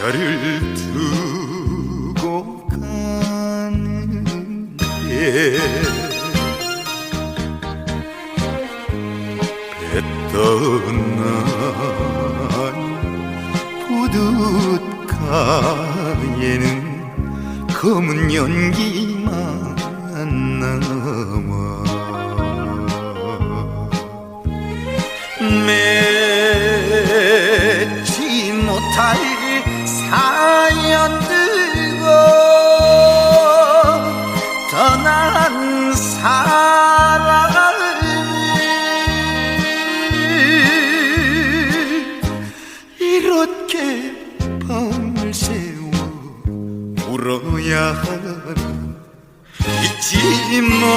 저를 두고 가는데 뱉던 부둣가에는 검은 연기만 남아 맺지 못할 사연들고 떠난 사랑을 이렇게 밤을 새워 울어야 하나 잊지 못